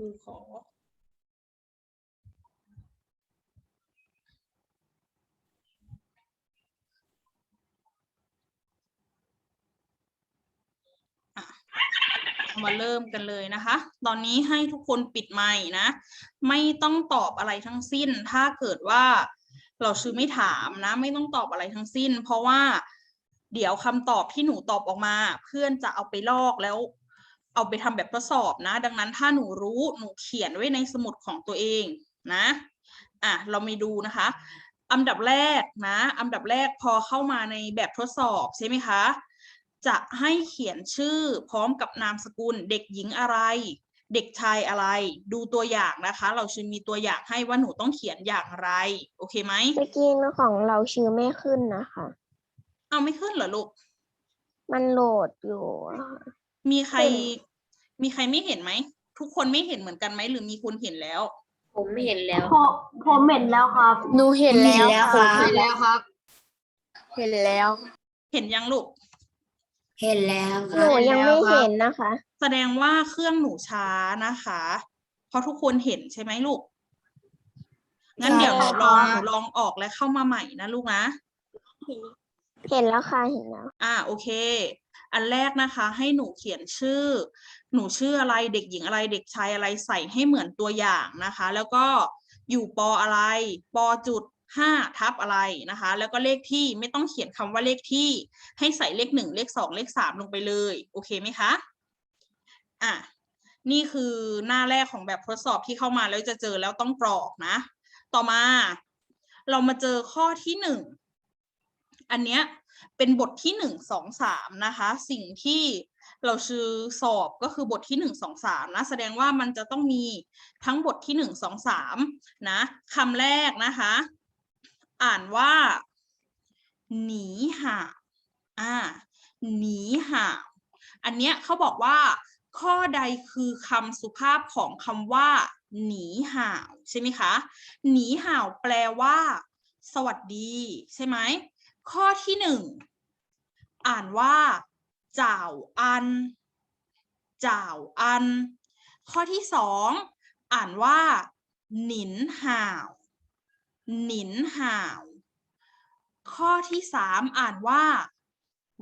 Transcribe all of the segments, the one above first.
ครูขอ มาเริ่มกันเลยนะคะ ตอนนี้ให้ทุกคนปิดไมค์นะ ไม่ต้องตอบอะไรทั้งสิ้น ถ้าเกิดว่าเราชื่อไม่ถามนะ ไม่ต้องตอบอะไรทั้งสิ้น เพราะว่าเดี๋ยวคำตอบที่หนูตอบออกมา เพื่อนจะเอาไปลอกแล้ว เอาไปทำแบบทดสอบนะ ดังนั้นถ้าหนูรู้หนูเขียนไว้ในสมุดของตัวเองนะอะเราไม่ดูนะคะอันดับแรกนะอันดับแรกพอเข้ามาในแบบทดสอบใช่ไหมคะ จะให้เขียนชื่อพร้อมกับนามสกุล เด็กหญิงอะไร เด็กชายอะไร ดูตัวอย่างนะคะ เราชื่อมีตัวอย่างให้ว่าหนูต้องเขียนอย่างไร โอเคไหมเมื่อกี้ของเราชื่อไม่ขึ้นนะคะ เอาไม่ขึ้นเหรอลูก มันโหลดอยู่อะค่ะ มีใครขึ้นมีใครไม่เห็นไหม ทุกคนไม่เห็นเหมือนกันไหม หรือมีคนเห็นแล้ว ผมไม่เห็นแล้ว ผมผมเห็นแล้วครับ หนูเห็นแล้วเห็นแล้วค่ะ เห็นแล้วครับ เห็นแล้ว เห็นยังลูก เห็นแล้วคหรันูบยังไม่เห็นนะคะ แสดงว่าเครื่องหนูช้านะคะ เพราะทุกคนเห็นใช่ไหมลูก งั้นเดี๋ยวหนูลองหนูลองออกและเข้ามาใหม่นะลูกนะ เห็นแล้วค่ะ เห็นแล้ว อ่า โอเค อันแรกนะคะให้หนูเขียนชื่อ หนูชื่ออะไรเด็กหญิงอะไรเด็กชายอะไรใส่ให้เหมือนตัวอย่างนะคะ แล้วก็อยู่ปออะไรปอจุดห้าทับอะไรนะคะ แล้วก็เลขที่ไม่ต้องเขียนคำว่าเลขที่ ให้ใส่เลขหนึ่งเลขสองเลขสามลงไปเลย โอเคไหมคะอะนี่คือหน้าแรกของแบบทดสอบที่เข้ามาแล้วจะเจอแล้วต้องกรอกนะ ต่อมาเรามาเจอข้อที่หนึ่ง อันเนี้ยเป็นบทที่หนึ่งสองสามนะคะ สิ่งที่เราชื่อสอบก็คือบทที่หนึ่งสองสามนะแสดงว่ามันจะต้องมีทั้งบทที่หนึ่งสองสามนะคำแรกนะคะ อ่านว่า หนีห่าวอ่าหนีห่าวอันเนี้ยเขาบอกว่า ข้อใดคือคำสุภาพของคำว่า หนีห่าวใช่ไหมคะ หนีห่าวแปลว่า สวัสดี ใช่ไหม ข้อที่หนึ่งอ่านว่าจ่าวอันจ่าวอัน ข้อที่สองอ่านว่า หนินห่าวหนินห่าว ข้อที่สามอ่านว่า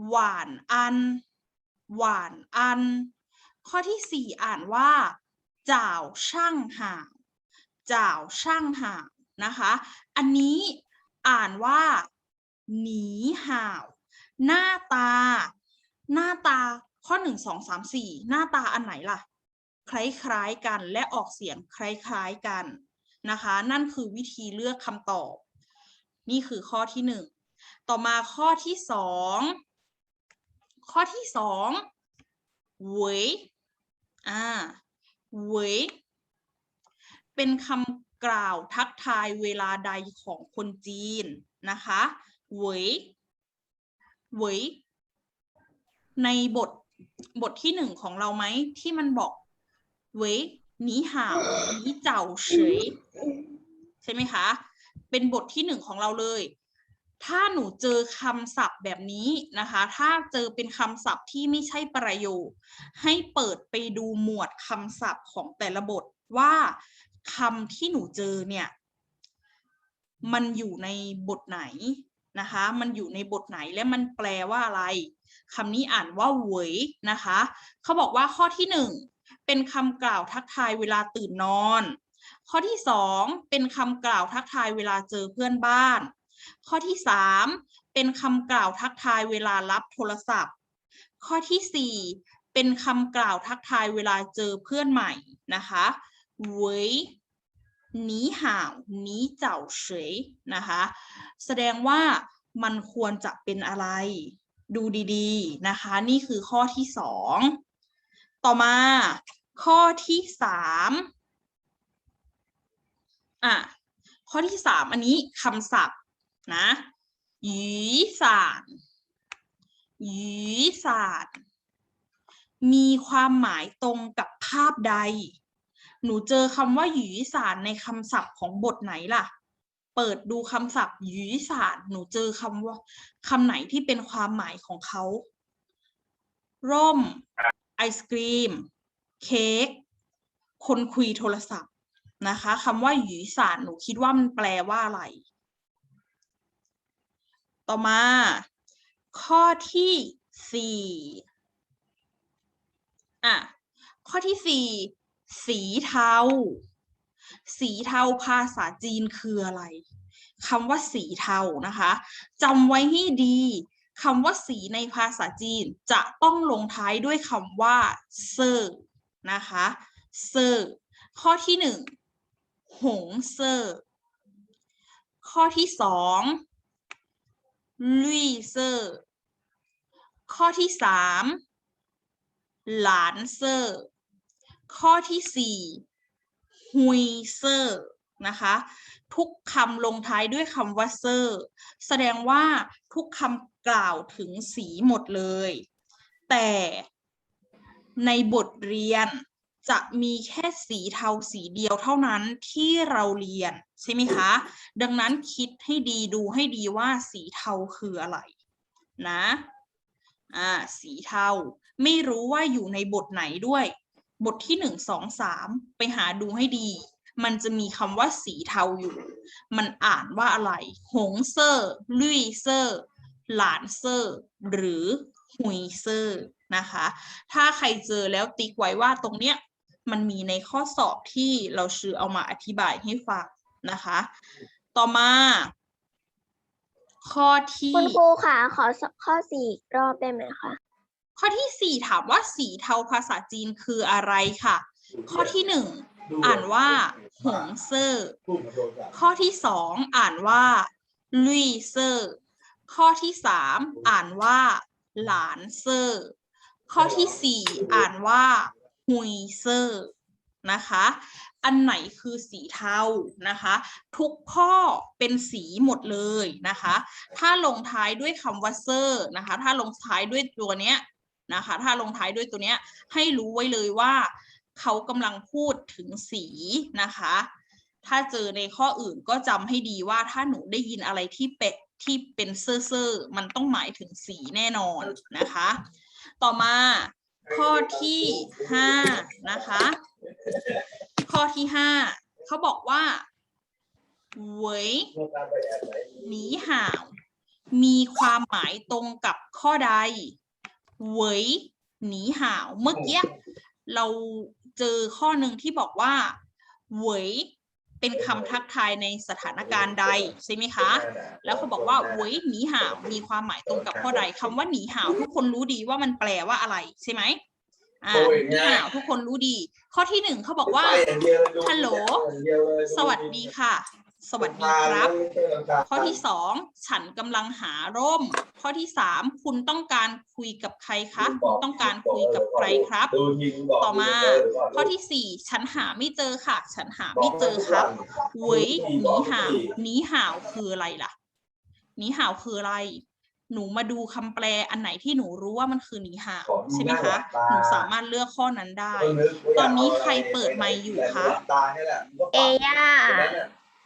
หวานอัน หวานอัน ข้อที่สี่อ่านว่าจ่าวช่างห่าวจ่าวช่างห่าวนะคะ อันนี้อ่านว่า หนีห่าว หน้าตา หน้าตาข้อหนึ่งสองสามสี่หน้าตาอันไหนล่ะ คล้ายๆกันและออกเสียงคล้ายๆกันนะคะ นั่นคือวิธีเลือกคำตอบ นี่คือข้อที่หนึ่งต่อมาข้อที่สองข้อที่สองเหวยอ่าเหวยเป็นคำกล่าวทักทายเวลาใดของคนจีนนะคะ เหวยเหวยในบทบทที่หนึ่งของเราไหม ที่มันบอกเวยหนีห่าวหนีเจ้าเฉยใช่ไหมคะ เป็นบทที่หนึ่งของเราเลย ถ้าหนูเจอคำศัพท์แบบนี้นะคะ ถ้าเจอเป็นคำศัพท์ที่ไม่ใช่ประโยค ให้เปิดไปดูหมวดคำศัพท์ของแต่ละบทว่าคำที่หนูเจอเนี่ย มันอยู่ในบทไหน นะคะ มันอยู่ในบทไหนและมันแปลว่าอะไรคำนี้อ่านว่าเหวยนะคะ เขาบอกว่าข้อที่หนึ่งเป็นคำกล่าวทักทายเวลาตื่นนอน ข้อที่สองเป็นคำกล่าวทักทายเวลาเจอเพื่อนบ้าน ข้อที่สามเป็นคำกล่าวทักทายเวลารับโทรศัพท์ ข้อที่สี่เป็นคำกล่าวทักทายเวลาเจอเพื่อนใหม่นะคะเวย หนีห่าวหนีเจ้าเฉยนะคะ แสดงว่ามันควรจะเป็นอะไร ดูดีๆนะคะ นี่คือข้อที่สองต่อมาข้อที่สามอะข้อที่สามอันนี้คำศัพท์นะหยีสานหยีสานมีความหมายตรงกับภาพใด หนูเจอคำว่าหยีสานในคำศัพท์ของบทไหนล่ะ เปิดดูคำศัพท์หยีสานหนูเจอคำว่าคำไหนที่เป็นความหมายของเขา ร่ม ไอศกรีม เค้ก คนคุยโทรศัพท์นะคะคำว่าหยีสานหนูคิดว่ามันแปลว่าอะไร ต่อมา ข้อที่สี่อะข้อที่สี่ สีเทา สีเทาภาษาจีนคืออะไรคำว่าสีเทานะคะจำไว้ให้ดีคำว่าสีในภาษาจีนจะต้องลงท้ายด้วยคำว่าเซอร์นะคะเซอร์ข้อที่หนึ่งหงเซอร์ข้อที่สองลุยเซอร์ข้อที่สามหลานเซอร์ ข้อที่สี่ฮุยเซอร์นะคะ ทุกคำลงท้ายด้วยคำว่าเซอร์แสดงว่าทุกคำกล่าวถึงสีหมดเลย แต่ในบทเรียนจะมีแค่สีเทาสีเดียวเท่านั้นที่เราเรียน ใช่ไหมคะ ดังนั้นคิดให้ดีดูให้ดีว่าสีเทาคืออะไรนะ อ่า สีเทา ไม่รู้ว่าอยู่ในบทไหนด้วย บทที่หนึ่งสองสามไปหาดูให้ดี มันจะมีคำว่าสีเทาอยู่ มันอ่านว่าอะไร หงเซอร์ลุยเซอร์หลานเซอร์หรือหุยเซอร์นะคะ ถ้าใครเจอแล้วติ๊กไว้ว่าตรงเนี้ยมันมีในข้อสอบที่เราชื่อเอามาอธิบายให้ฟังนะคะ ต่อมา ข้อที่คุณครูค่ะขอข้อสี่รอบได้ไหมคะ ข้อที่สี่ถามว่าสีเทาภาษาจีนคืออะไรค่ะ ข้อที่หนึ่งอ่านว่าหงเซอร์ข้อที่สองอ่านว่าลุยเซอร์ข้อที่สามอ่านว่าหลานเซอร์ข้อที่สี่อ่านว่าฮุยเซอร์นะคะ อันไหนคือสีเทานะคะ ทุกข้อเป็นสีหมดเลยนะคะ ถ้าลงท้ายด้วยคำว่าเซอร์นะคะ ถ้าลงท้ายด้วยตัวเนี้ย นะคะ ถ้าลงท้ายด้วยตัวเนี้ยให้รู้ไว้เลยว่าเขากำลังพูดถึงสีนะคะ ถ้าเจอในข้ออื่นก็จำให้ดีว่าถ้าหนูได้ยินอะไรที่เป็ดที่เป็นเซอเซอร์มันต้องหมายถึงสีแน่นอนนะคะ ต่อมาข้อที่ห้านะคะ ข้อที่ห้าเขาบอกว่าเวยหนีห่าว มีความหมายตรงกับข้อใด เหวยหนีห่าวเมื่อกี้เราเจอข้อหนึ่งที่บอกว่าเหวยเป็นคำทักทายในสถานการณ์ใดใช่ไหมคะ แล้วเขาบอกว่าเหวยหนีห่าวมีความหมายตรงกับข้อใดคำว่าหนีห่าวทุกคนรู้ดีว่ามันแปลว่าอะไรใช่ไหมอ่าหนีห่าวทุกคนรู้ดี ข้อที่หนึ่งเขาบอกว่าฮัลโหลสวัสดีค่ะ สวัสดีครับ ข้อที่สองฉันกำลังหาร่ม ข้อที่สามคุณต้องการคุยกับใครคะคุณต้องการคุยกับใครครับ ต่อมา ข้อที่สี่ฉันหาไม่เจอค่ะ ฉันหาไม่เจอครับเว้ยหนีห่าวหนีห่าวคืออะไรล่ะหนีห่าวคืออะไรหนูมาดูคำแปลอันไหนที่หนูรู้ว่ามันคือหนีห่าวใช่ไหมคะ หนูสามารถเลือกข้อนั้นได้ ตอนนี้ใครเปิดไมค์อยู่คะ เอย่า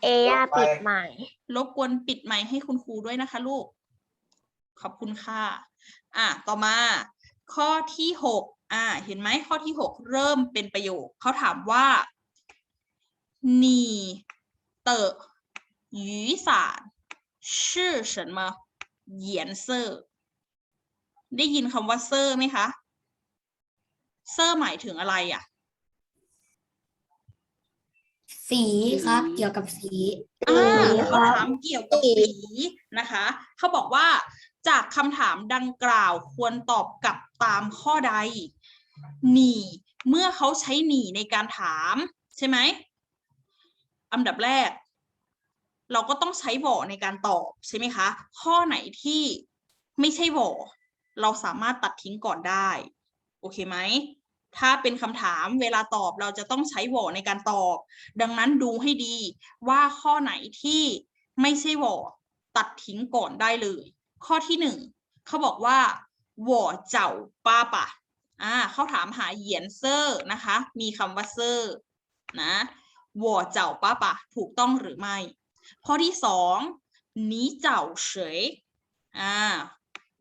เอย่าปิดใหม่ รบกวนปิดไมค์ให้คุณครูด้วยนะคะลูก ขอบคุณค่ะ อ่ะ ต่อมา ข้อที่หกอ่า เห็นไหมข้อที่หกเริ่มเป็นประโยค เขาถามว่า你的雨伞是什么颜色ได้ยินคำว่าเซอร์ไหมคะ เซอร์หมายถึงอะไรอ่ะ สีครับ เกี่ยวกับสีอ่าสีเขาครับถามเกี่ยวกับสีนะคะ เขาบอกว่าจากคำถามดังกล่าวควรตอบกลับตามข้อใด หนีเมื่อเขาใช้หนีในการถาม ใช่ไหมอันดับแรก เราก็ต้องใช้บ่อในการตอบใช่ไหมคะ ข้อไหนที่ไม่ใช่บ่อเราสามารถตัดทิ้งก่อนได้ โอเคไหม ถ้าเป็นคำถามเวลาตอบเราจะต้องใช้บ่อในการตอบ ดังนั้นดูให้ดีว่าข้อไหนที่ไม่ใช่หวอตัดทิ้งก่อนได้เลย ข้อที่หนึ่งเขาบอกว่าหวอเจ้าป้าปะอ่าเขาถามหาเหยียนเซอร์นะคะ มีคำว่าเซอร์นะหวอเจ้าป้าปะถูกต้องหรือไม่ ข้อที่สองนีเจ้าเฉยอ่า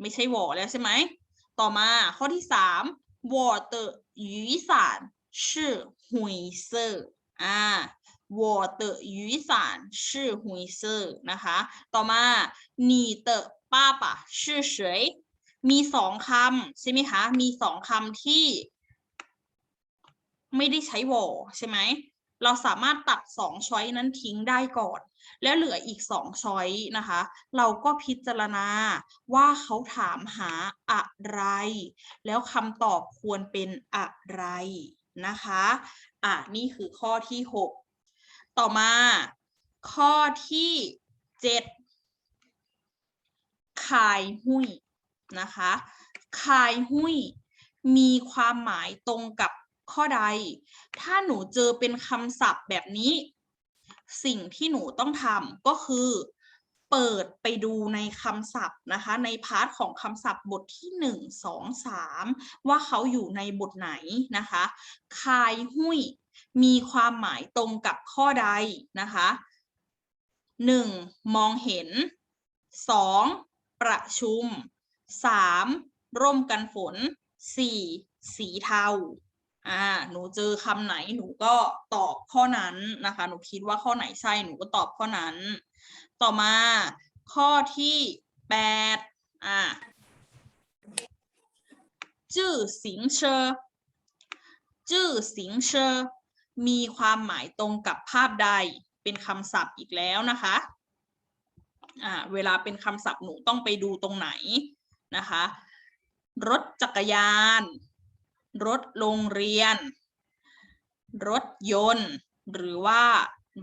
ไม่ใช่หวอแล้วใช่ไหม ต่อมาข้อที่สาม 我的雨伞 是灰色อ่า我的雨伞是灰色นะคะ ต่อมา你的爸爸是谁มีสองคำใช่ไหมคะ มีสองคำที่ ไม่ได้ใช้วอใช่ไหม เราสามารถตัดสองช้อยนั้นทิ้งได้ก่อน แล้วเหลืออีกสองช้อยนะคะ เราก็พิจารณาว่าเขาถามหาอะไร แล้วคำตอบควรเป็นอะไรนะคะ อะ นี่คือข้อที่หกต่อมาข้อที่เจ็ดคายหุ้ยนะคะ คายหุ้ย มีความหมายตรงกับข้อใด ถ้าหนูเจอเป็นคำศัพท์แบบนี้ สิ่งที่หนูต้องทำก็คือเปิดไปดูในคำศัพท์นะคะ ในพาร์ทของคำศัพท์บทที่หนึ่งสองสามว่าเขาอยู่ในบทไหนนะคะ คายหุ้ยมีความหมายตรงกับข้อใดนะคะหนึ่งมองเห็นสองประชุมสามร่มกันฝนสี่สีเทา อ่าหนูเจอคำไหนหนูก็ตอบข้อนั้นนะคะ หนูคิดว่าข้อไหนใช่หนูก็ตอบข้อนั้น ต่อมาข้อที่แปดอ่าจื่อสิงเชอจื่อสิงเชอมีความหมายตรงกับภาพใดเป็นคำศัพท์อีกแล้วนะคะอ่าเวลาเป็นคำศัพท์หนูต้องไปดูตรงไหนนะคะ รถจักรยาน รถโรงเรียน รถยนต์ หรือว่า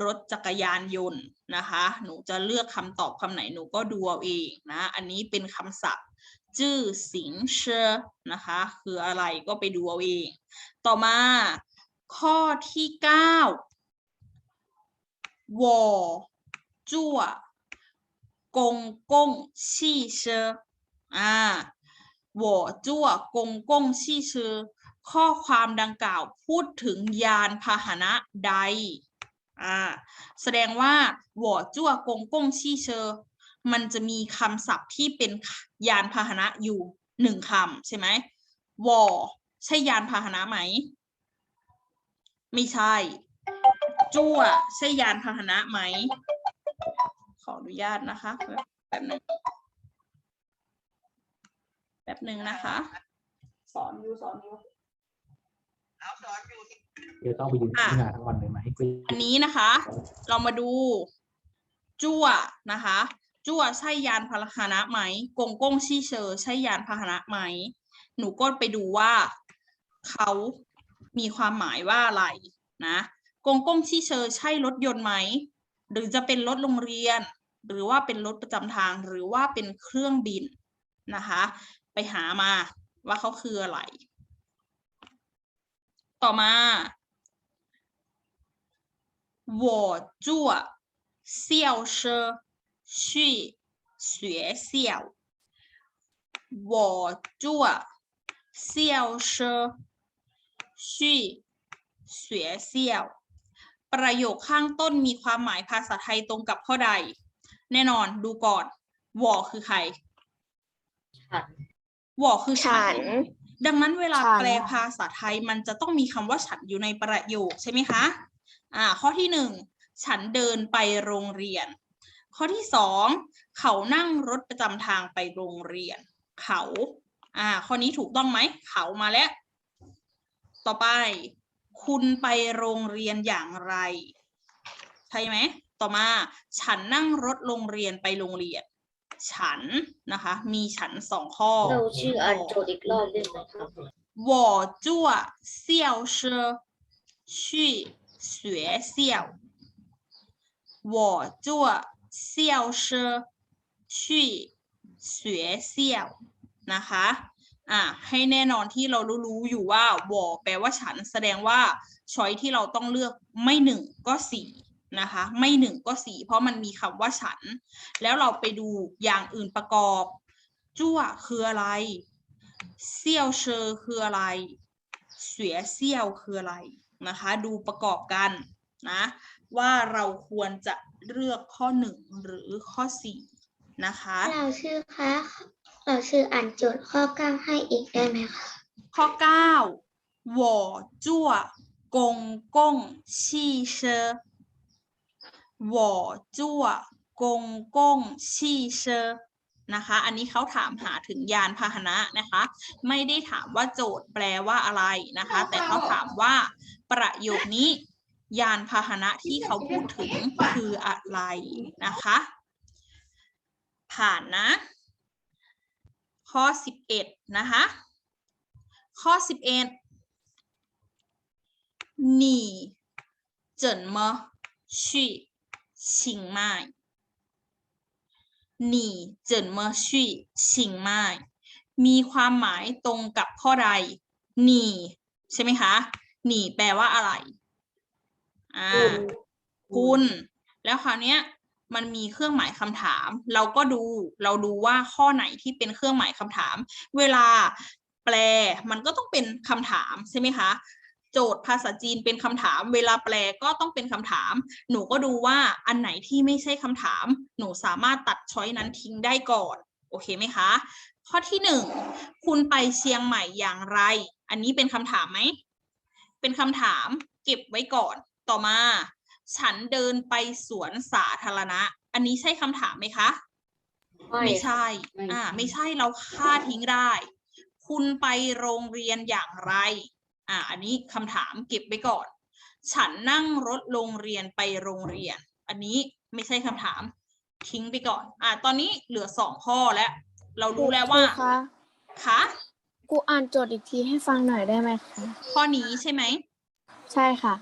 รถจักรยานยนต์นะคะ หนูจะเลือกคำตอบคำไหนหนูก็ดูเอาเองนะ อันนี้เป็นคำศัพท์จื้อสิงเชนะคะ คืออะไรก็ไปดูเอาเอง ต่อมา ข้อที่ 9วอจั่วกงกงชี่เชออ่าวอจั่วกงกงชี่เชอ ข้อความดังกล่าวพูดถึงยานพาหนะใดแสดงว่าหวอจั่วกงก้งชี่เชอ มันจะมีคำศัพท์ที่เป็นยานพาหนะอยู่หนึ่งคำใช่ไหมวอใช่ยานพาหนะไหม ไม่ใช่ จั่วใช่ยานพาหนะไหม ขออนุญาตนะคะแป๊บนึงแป๊บนึงนะคะ สอนอยู่สอนอยู่ เดี๋ยวต้องไปยืนที่งานทั้งวันเลยไหมอันนี้นะคะ เรามาดู จั่วนะคะ จั่วใช่ยานพาหนะไหม กงกงชี่เชอ ใช่ยานพาหนะไหม หนูก็ไปดูว่าเขามีความหมายว่าอะไรนะกงกงชี่เชอใช่รถยนต์ไหม หรือจะเป็นรถโรงเรียน หรือว่าเป็นรถประจำทางหรือว่าเป็นเครื่องบินนะคะ ไปหามาว่าเขาคืออะไร ต่อมา我坐校车去学校。我坐校车去学校ประโยคข้างต้นมีความหมายภาษาไทยตรงกับข้อใด แน่นอนดูก่อนวอคือใคร ฉัน วอคือฉั ฉั น น ดังนั้นเวลาฉันแปลภาษาไทยมันจะต้องมีคำว่าฉันอยู่ในประโยคใช่ไหมคะอ่าข้อที่หนึ่งฉันเดินไปโรงเรียน ข้อที่สองเขานั่งรถประจำทางไปโรงเรียน เขาอ่าข้อนี้ถูกต้องไหม เขามาแล้ว ต่อไป คุณไปโรงเรียนอย่างไร ใช่ไหม ต่อมา ฉันนั่งรถโรงเรียนไปโรงเรียน ฉันนะคะ มีฉันสองข้อ เราชื่ออ่านโจทย์อีกรอบได้ไหมครับ 我坐校车去学校。我坐校车去学校นะคะ อ่ะ ให้แน่นอนที่เรารู้ๆอยู่ว่าวอแปลว่าฉันแสดงว่าช้อยที่เราต้องเลือกไม่หนึ่งก็สี่ นะคะ ไม่หนึ่งก็สี่เพราะมันมีคำว่าฉัน แล้วเราไปดูอย่างอื่นประกอบ จั่วคืออะไร เซี่ยวเชอคืออะไร เสียเซี่ยวคืออะไรนะคะ ดูประกอบกันนะว่าเราควรจะเลือกข้อหนึ่งหรือข้อสี่นะคะ เราชื่อคะเราชื่ออ่านโจทย์ข้อเก้าให้อีกได้ไหมคะข้อ9 วอจั่วกงกงชี่เชอนะคะ อันนี้เขาถามหาถึงยานพาหนะนะคะ ไม่ได้ถามว่าโจทย์แปลว่าอะไรนะคะ แต่เขาถามว่าประโยคนี้ ยานพาหนะที่เขาพูดถึงคืออะไรนะคะ ผ่านนะ ข้อ 11 นะคะ ข้อ 11หนีเจินเมอชี 行迈หนีเจิเมอชี่ ชิงไม้มีความหมายตรงกับข้อใดหนีใช่ไหมคะหนีแปลว่าอะไร อ่าคุณแล้วคราวเนี้ย มันมีเครื่องหมายคำถาม เราก็ดู เราดูว่าข้อไหนที่เป็นเครื่องหมายคำถาม เวลาแปลมันก็ต้องเป็นคำถามใช่ไหมคะ โจทย์ภาษาจีนเป็นคำถาม เวลาแปลก็ต้องเป็นคำถาม หนูก็ดูว่าอันไหนที่ไม่ใช่คำถาม หนูสามารถตัดช้อยนั้นทิ้งได้ก่อน โอเคไหมคะ ข้อที่หนึ่งคุณไปเชียงใหม่อย่างไร อันนี้เป็นคำถามไหม เป็นคำถามเก็บไว้ก่อน ต่อมา ฉันเดินไปสวนสาธารณะ อันนี้ใช่คำถามไหมคะ ไม่ใช่ไม่อ่าใช่ไม่ใช่เราค่าทิ้งได้ คุณไปโรงเรียนอย่างไร อ่า อันนี้คำถามเก็บไว้ก่อน ฉันนั่งรถโรงเรียนไปโรงเรียน อันนี้ไม่ใช่คำถาม ทิ้งไปก่อน อ่า ตอนนี้เหลือสองข้อแล้ว เรารู้แล้วว่า ครูคะ คะ กูอ่านโจทย์อีกทีให้ฟังหน่อยได้ไหมคะ ข้อนี้ใช่ไหม ใช่ค่ะ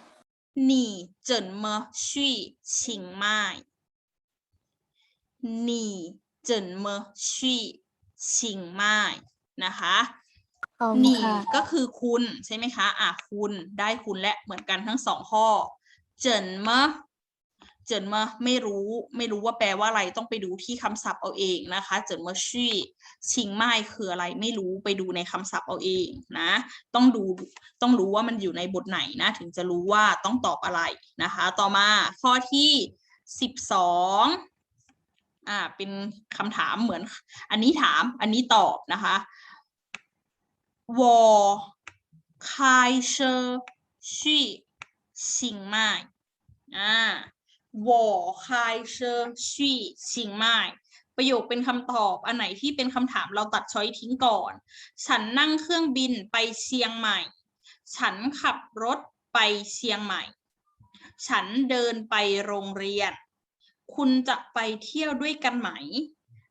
你怎么去清迈？你怎么去清迈นะคะ ขอบคุณนี่ค่ะ ก็คือคุณใช่ไหมคะ อะคุณได้คุณและเหมือนกันทั้งสองข้อ เจินมะเจินมะไม่รู้ไม่รู้ว่าแปลว่าอะไรต้องไปดูที่คำศัพท์เอาเองนะคะ เจินมะชี่ชิงไม้คืออะไรไม่รู้ไปดูในคำศัพท์เอาเองนะ ต้องดูต้องรู้ว่ามันอยู่ในบทไหนนะ ถึงจะรู้ว่าต้องตอบอะไรนะคะ ต่อมาข้อที่สิบสองอ่าเป็นคำถามเหมือน อันนี้ถามอันนี้ตอบนะคะ 我开车去清迈อ่า我开车去清迈ประโยคเป็นคำตอบ อันไหนที่เป็นคำถามเราตัดช้อยทิ้งก่อน ฉันนั่งเครื่องบินไปเชียงใหม่ ฉันขับรถไปเชียงใหม่ ฉันเดินไปโรงเรียน คุณจะไปเที่ยวด้วยกันไหม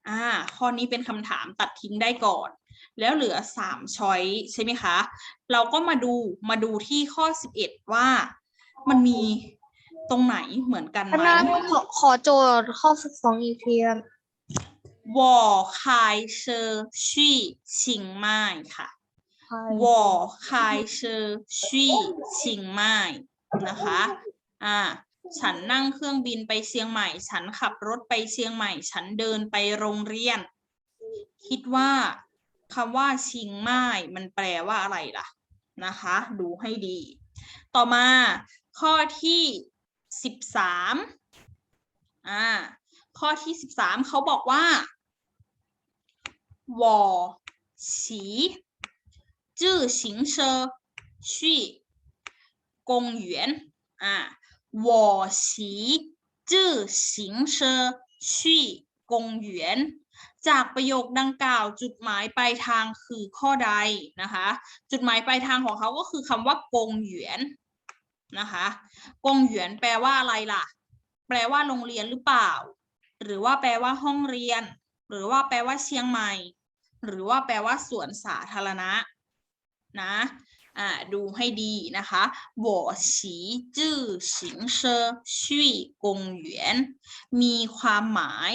อ่า ข้อนี้เป็นคำถามตัดทิ้งได้ก่อน แล้วเหลือ3ช้อยใช่ไหมคะ เราก็มาดูมาดูที่ข้อ 11 ว่ามันมีตรงไหนเหมือนกันไหมขอขอโจทย์ข้อสองอีกทีวอคายเชอร์ชีชิงไม่ค่ะวอคายเชอร์ชีชิงไม่นะคะ อ่า ฉันนั่งเครื่องบินไปเชียงใหม่ ฉันขับรถไปเชียงใหม่ ฉันเดินไปโรงเรียน คิดว่า คำว่าชิงไม้มันแปลว่าอะไรล่ะนะคะ ดูให้ดี ต่อมาข้อที่สิบสามอ่าข้อที่สิบสามเขาบอกว่าวอฉีจื้อชิงเชอ่วนอ่าวอฉีจื้อชิงเชอวน จากประโยคดังกล่าวจุดหมายปลายทางคือข้อใดนะคะ จุดหมายปลายทางของเขาก็คือคำว่ากงหยวนนะคะกงหยวนแปลว่าอะไรล่ะ แปลว่าโรงเรียนหรือเปล่า หรือว่าแปลว่าห้องเรียน หรือว่าแปลว่าเชียงใหม่ หรือว่าแปลว่าสวนสาธารณะนะ อ่า ดูให้ดีนะคะ我骑自行车去公园มีความหมาย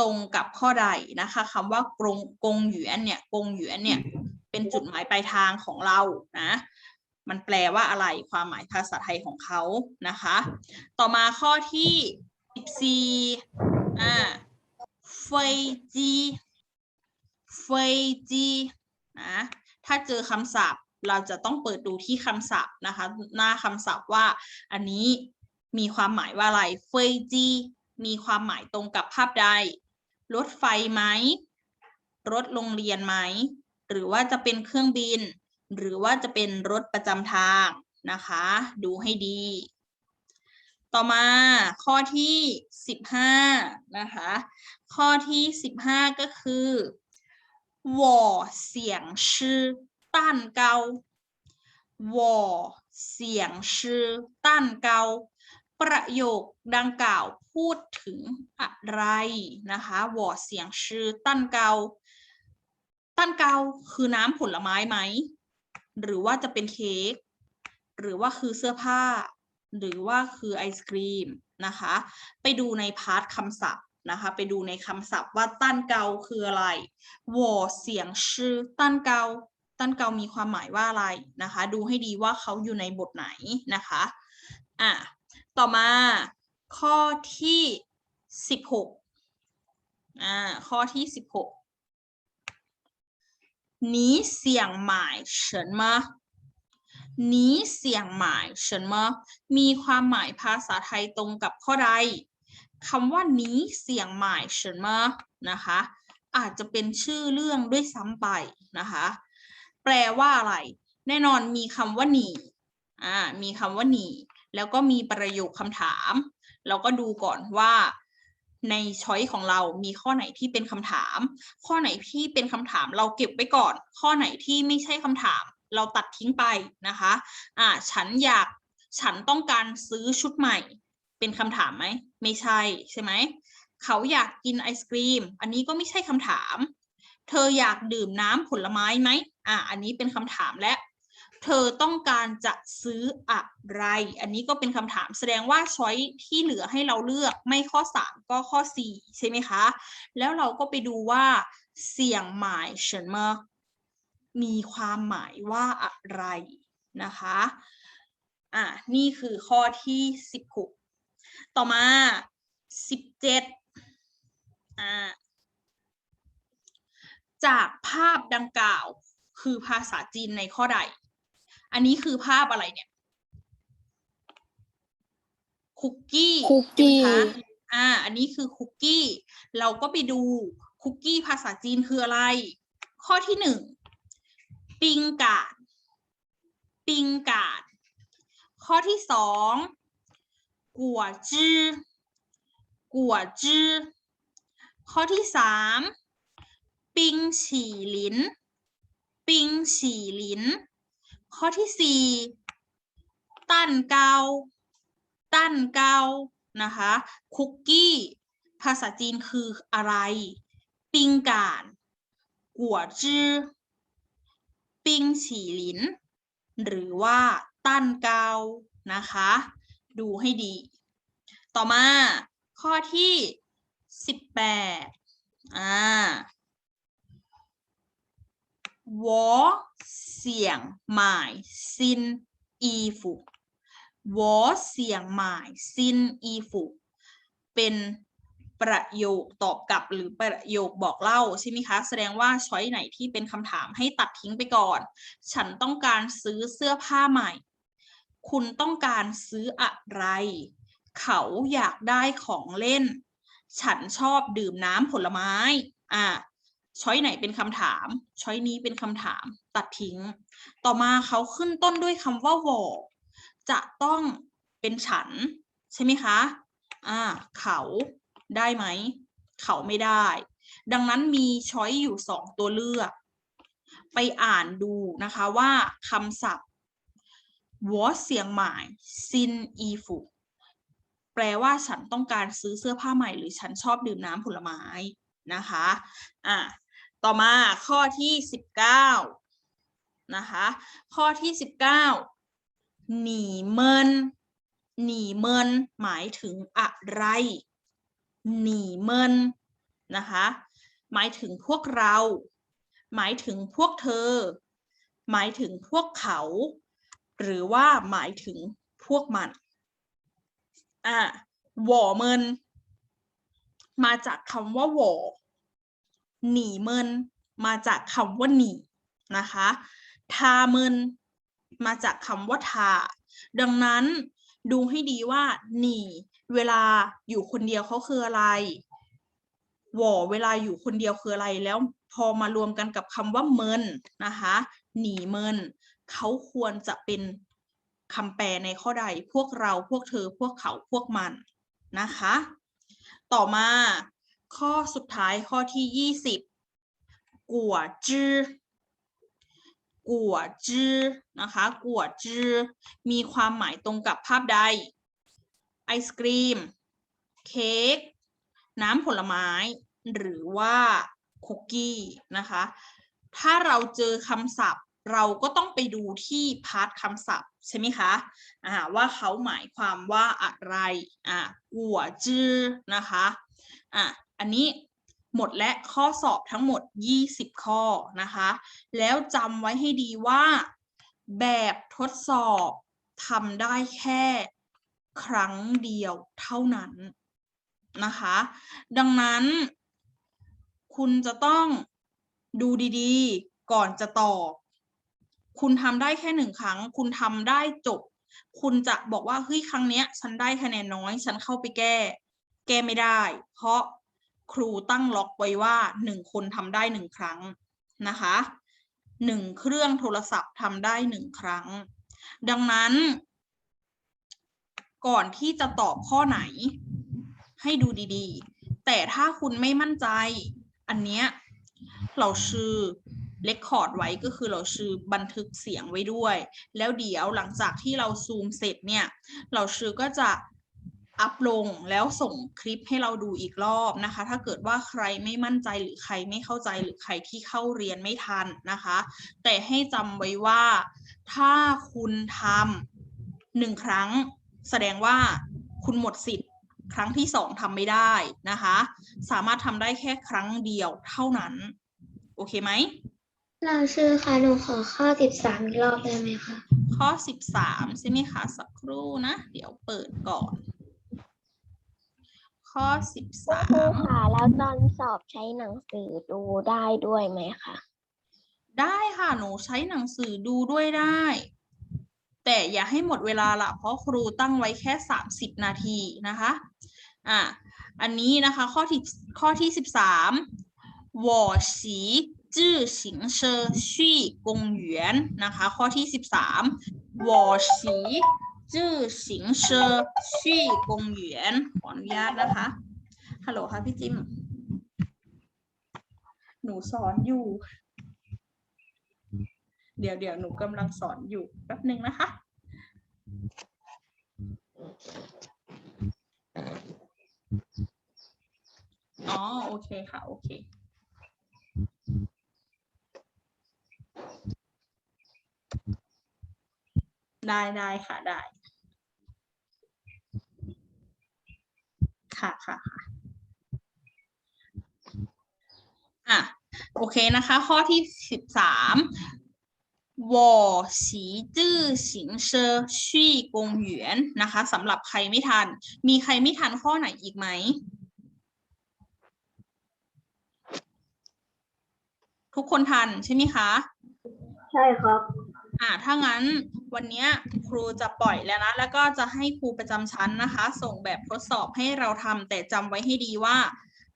ตรงกับข้อใดนะคะคำว่ากรงกงหยวนเนี่ยกงหยวนเนี่ยเป็นจุดหมายปลายทางของเรานะมันแปลว่าอะไรความหมายภาษาไทยของเขานะคะ ต่อมาข้อที่สิบสี่อ่าเฟยจีเฟยจีนะถ้าเจอคำศัพท์เราจะต้องเปิดดูที่คำศัพท์นะคะ หน้าคำศัพท์ว่าอันนี้มีความหมายว่าอะไรเฟยจีมีความหมายตรงกับภาพใด รถไฟไหม รถโรงเรียนไหม หรือว่าจะเป็นเครื่องบิน หรือว่าจะเป็นรถประจำทางนะคะ ดูให้ดี ต่อมาข้อที่ 15 นะคะ ข้อที่ 15 ก็คือวอเสียงชื่อต้านเกาวอเสียงชื่อต้านเกา ประโยคดังกล่าวพูดถึงอะไรนะคะวอดเสียงชื่อตั้นเกาตั้นเกาคือน้ำผลไม้ไหม หรือว่าจะเป็นเค้กหรือว่าคือเสื้อผ้า หรือว่าคือไอศครีมนะคะ ไปดูในพาร์ทคำศัพท์นะคะ ไปดูในคำศัพท์ว่าตั้นเกาคืออะไรวอดเสียงชื่อตั้นเกาตั้นเกามีความหมายว่าอะไรนะคะ ดูให้ดีว่าเขาอยู่ในบทไหนนะคะอะ ต่อมา ข้อที่สิบหกอ่าข้อที่สิบหก你想买什么นี้เสียงหมายเฉินมามีความหมายภาษาไทยตรงกับข้อใดคำว่านี้เสียงหมายเฉินมานะคะ อาจจะเป็นชื่อเรื่องด้วยซ้ำไปนะคะ แปลว่าอะไร แน่นอนมีคำว่าหนีอ่ามีคำว่าหนี แล้วก็มีประโยคคำถาม เราก็ดูก่อนว่าในช้อยของเรามีข้อไหนที่เป็นคำถาม ข้อไหนที่เป็นคำถามเราเก็บไว้ก่อน ข้อไหนที่ไม่ใช่คำถาม เราตัดทิ้งไปนะคะอ่าฉันอยากฉันต้องการซื้อชุดใหม่ เป็นคำถามไหม ไม่ใช่ใช่ไหม เขาอยากกินไอศกรีม อันนี้ก็ไม่ใช่คำถาม เธออยากดื่มน้ำผลไม้ไหมอ่าอันนี้เป็นคำถามและ เธอต้องการจะซื้ออะไร อันนี้ก็เป็นคำถามแสดงว่าช้อยที่เหลือให้เราเลือกไม่ข้อ 3 ก็ข้อ 4 ใช่ไหมคะ แล้วเราก็ไปดูว่า เสียงหมายเฉินเมอมีความหมายว่าอะไรนะคะ อะ นี่คือข้อที่ 16 ต่อมา 17 อ่า จากภาพดังกล่าวคือภาษาจีนในข้อใด อันนี้คือภาพอะไรเนี่ย คุกกี้คุกกี้ ใช่ไหมคะอ่า อันนี้คือคุกกี้ เราก็ไปดูคุกกี้ภาษาจีนคืออะไร ข้อที่หนึ่ง ปิงกาด ปิงกาด ข้อที่สองกัวจื้อกัวจื้อข้อที่สามปิงฉี่หลิน ปิงฉี่หลิน ข้อที่สี่ตั้นเกาตั้นเกานะคะคุกกี้ภาษาจีนคืออะไร ปิงกานกัวจื้อปิงฉีหลิน หรือว่าตั้นเกานะคะ ดูให้ดี ต่อมาข้อที่ วอเสียงหมายซินอีฟุวอเสียงหมายซินอีฟุเป็นประโยคตอบกลับหรือประโยคบอกเล่าใช่ไหมคะ แสดงว่าช้อยไหนที่เป็นคำถามให้ตัดทิ้งไปก่อน ฉันต้องการซื้อเสื้อผ้าใหม่ คุณต้องการซื้ออะไร เขาอยากได้ของเล่น ฉันชอบดื่มน้ำผลไม้ อ่า ช้อยไหนเป็นคำถาม ช้อยนี้เป็นคำถาม ตัดทิ้ง ต่อมาเขาขึ้นต้นด้วยคำว่าวอจะต้องเป็นฉัน ใช่ไหมคะ อ่า เขาได้ไหม เขาไม่ได้ ดังนั้นมีช้อยอยู่สองตัวเลือก ไปอ่านดูนะคะว่าคำศัพท์我เสียงหมายซินอีฟูแปลว่าฉันต้องการซื้อเสื้อผ้าใหม่หรือฉันชอบดื่มน้ำผลไม้นะคะ อะ ต่อมาข้อที่สิบเก้านะคะ ข้อที่สิบเก้าหนีเมิน หนีเมินหมายถึงอะไร หนีเมินนะคะ หมายถึงพวกเรา หมายถึงพวกเธอ หมายถึงพวกเขา หรือว่าหมายถึงพวกมัน อะหว่อเมิน มาจากคำว่าหว่อ หนีเมินมาจากคำว่าหนีนะคะทาเมินมาจากคำว่าทา ดังนั้นดูให้ดีว่าหนีเวลาอยู่คนเดียวเขาคืออะไรหวอเวลาอยู่คนเดียวคืออะไรแล้วพอมารวมกันกับคำว่าเมินนะคะ หนีเมินเขาควรจะเป็นคำแปลในข้อใดพวกเราพวกเธอพวกเขาพวกมันนะคะ ต่อมา ข้อสุดท้ายข้อที่ยี่สิบกัวจื้อกัวจื้อนะคะกัวจื้อมีความหมายตรงกับภาพใด ไอศกรีม เค้ก น้ำผลไม้ หรือว่าคุกกี้นะคะ ถ้าเราเจอคำศัพท์เราก็ต้องไปดูที่พาร์ทคำศัพท์ ใช่ไหมคะอ่าว่าเขาหมายความว่าอะไรอ่ากัวจื้อนะคะอะ อันนี้หมดและข้อสอบทั้งหมด 20 ข้อนะคะ แล้วจำไว้ให้ดีว่า แบบทดสอบทำได้แค่ครั้งเดียวเท่านั้นนะคะ ดังนั้นคุณจะต้องดูดีๆ ก่อนจะตอบ คุณทำได้แค่หนึ่งครั้ง คุณทำได้จบ คุณจะบอกว่าเฮ้ยครั้งเนี้ย ฉันได้คะแนนน้อย ฉันเข้าไปแก้ แก้ไม่ได้ เพราะ ครูตั้งล็อกไว้ว่าหนึ่งคนทำได้หนึ่งครั้งนะคะหนึ่งเครื่องโทรศัพท์ทำได้หนึ่งครั้ง ดังนั้น ก่อนที่จะตอบข้อไหน ให้ดูดีๆ แต่ถ้าคุณไม่มั่นใจ อันเนี้ยเราชื่อเลคคอร์ดไว้ก็คือเราชื่อบันทึกเสียงไว้ด้วย แล้วเดี๋ยวหลังจากที่เราซูมเสร็จเนี่ย เราชื่อก็จะ อัพลงแล้วส่งคลิปให้เราดูอีกรอบนะคะ ถ้าเกิดว่าใครไม่มั่นใจหรือใครไม่เข้าใจหรือใครที่เข้าเรียนไม่ทันนะคะ แต่ให้จำไว้ว่าถ้าคุณทำหนึ่งครั้ง แสดงว่าคุณหมดสิทธิ์ครั้งที่สองทำไม่ได้นะคะ สามารถทำได้แค่ครั้งเดียวเท่านั้น โอเคไหมเราชื่อค่ะหนูขอข้อสิบสามอีกรอบได้ไหมคะข้อสิบสามใช่ไหมคะ สักครู่นะ เดี๋ยวเปิดก่อน ข้อสิบสามค่ะแล้วตอนสอบใช้หนังสือดูได้ด้วยไหมคะได้ค่ะหนูใช้หนังสือดูด้วยได้ แต่อย่าให้หมดเวลาละเพราะครูตั้งไว้แค่สามสิบนาทีนะคะอะอันนี้นะคะข้อที่ข้อที่ 13วอฉีจื้อฉิงเชอชี่กงเหวียนนะคะ ข้อที่สิ13วอฉี จื่อสิงเชอชี่กงเหวียนขออนุญาตนะคะ ฮัลโหลค่ะพี่จิม หนูสอนอยู่ เดี๋ยวเดี๋ยวหนูกำลังสอนอยู่แป๊บหนึ่งนะคะ อ๋อ โอเคค่ะ โอเคได้ได้ค่ะ ได้ ค่ะค่ะค่ะอะโอเคนะคะ ข้อที่สิบสามวอสีจื้อสิงเชยียนนะคะสำหรับใครไม่ทัน มีใครไม่ทันข้อไหนอีกไหม ทุกคนทันใช่ไหมคะ ใช่ครับ อ่าถ้างั้นวันเนี้ยครูจะปล่อยแล้วนะแล้วก็จะให้ครูประจำชั้นนะคะ ส่งแบบทดสอบให้เราทำแต่จำไว้ให้ดีว่า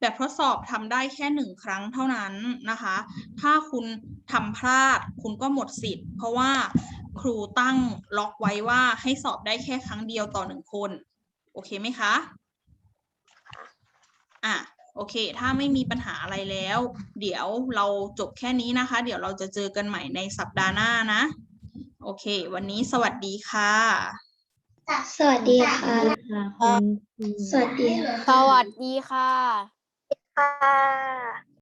แบบทดสอบทำได้แค่หนึ่งครั้งเท่านั้นนะคะ ถ้าคุณทำพลาดคุณก็หมดสิทธิ์ เพราะว่าครูตั้งล็อกไว้ว่าให้สอบได้แค่ครั้งเดียวต่อหนึ่งคน โอเคไหมคะอะโอเค ถ้าไม่มีปัญหาอะไรแล้ว เดี๋ยวเราจบแค่นี้นะคะ เดี๋ยวเราจะเจอกันใหม่ในสัปดาห์หน้านะ โอเค วันนี้สวัสดีค่ะ สวัสดีค่ะ สวัสดีค่ะ สวัสดีค่ะค่ะ